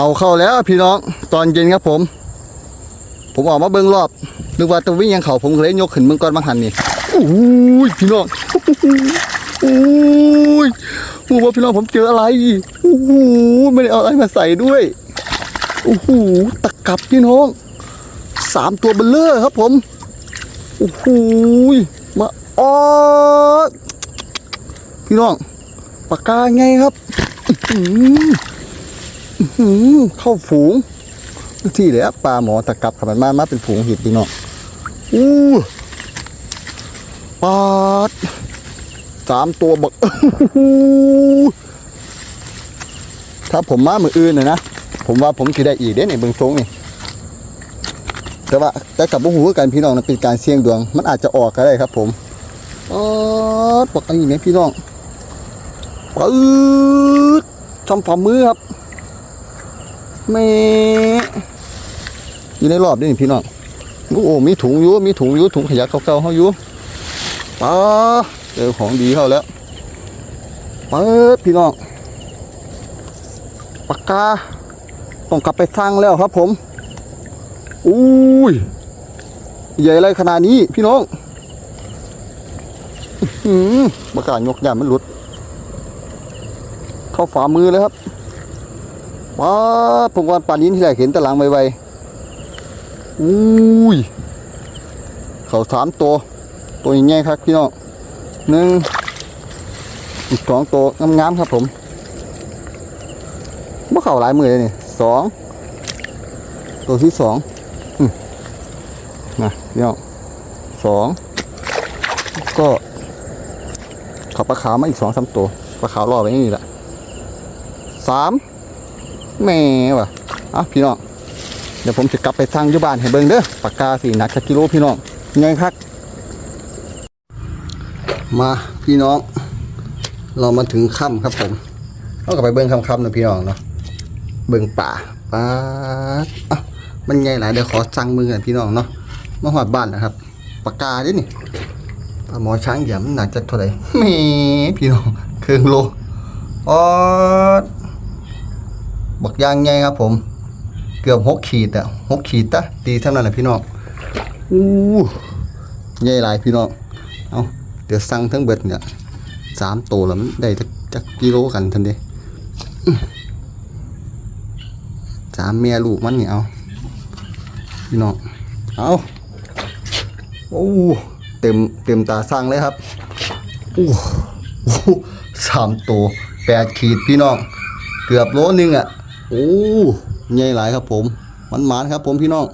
เอาเข้าแล้วพี่น้องตอนเย็นครับผม ผมออกมาเบิ้งรอบนึกว่าจะวิ่งยังเขาผมเลยยกขึ้นเบิ้งก้อนบางหันนี่โอ้ยพี่น้องโอ้ยโอ้ว่าพี่น้องผมเจออะไรโอ้โหไม่ได้เอาอะไรมาใส่ด้วยโอ้โหตะกับพี่น้องสามตัวเบลเลอร์ครับผมโอ้โหมาออพี่น้องปากกาไงครับอื เข้าฝูงที่เลยอปลาหมอตะกับขับมันมามาเป็นฝูงเห็ดพี่น้องอู้ปาดสามตัวบักถ้าผมมามืออื่นนะนะผมว่าผมสิได้อีกเด้ในเบื้องทรงนี่แต่ว่าแต่กับบุหูกันพี่น้องนะเป็นการเสี่ยงดวง มันอาจจะออกก็ได้ครับ ผมปาดบักอันนี้ไหมพี่น้องปืดทำฝ่ามือครับ แม่อยู่ในรอบนี่พี่น้องโอ้โหมีถุงอยู่มีถุงอยู่ถุงขยะเก่าๆเขาอยู่ป้าเจอของดีเข้าแล้วเปิดพี่น้องปากกาต้องกลับไปสร้างแล้วครับผมอุ้ยใหญ่อะไรขนาดนี้พี่น้องอื้อหือปากกายกยานมันหลุด เข้าฝ่ามือเลยครับ ว้าผมว่าป่านนี้ที่แรกเห็นตะลังไวๆอุ้ยเขาสามตัว ตัวใหญ่ครับพี่น้องหนึ่งอีกสองตัวงามๆครับผมเมื่อเข่าหลายมือเลยนี่สองตัวที่สองนะพี่น้องสองก็เขาปลาขาวมาอีกสองสามตัวปลาขาวรอไว้นี่แหละสาม แม่ว่ะอะพี่น้องเดี๋ยวผมจะกลับไปทางยุบานให้เบิ่งเด้อปากกาสีหนักสักกิโลพี่น้องไงครับมาพี่น้อง เรามาถึงค่ำครับผมเราก็ไปเบิ่งค่ำๆนะพี่น้องเนาะเบิ่งป่าป่าอะมันไงหลายเดี๋ยวขอสั่งมือกันพี่น้องเนาะมาหอดบ้านนะครับปากกาดินี่ปลาหมอช้างเหยียมหนักจักเท่าไหร่แม่พี่น้องเครื่องโลอ๋อ บักยางไงครับผม เกือบหกขีดอะหกขีดตะตีเท่านั้นแหละพี่น้องอู้ใหญ่หลายพี่น้องเอาเดี๋ยวสั่งทั้งเบิดเนี่ยสามตัวแล้วมันได้จักกกิโลกันทันเดีสามเมียลูกมันเนี่ยเอาพี่น้องเอาโอ้เต็มเต็มตาสั่งเลยครับอู้อู้สามตัวแปดขีดพี่น้อง เกือบโลนึงอะ โอ้ใหญ่หลายครับผมมันหมานครับผมพี่น้อง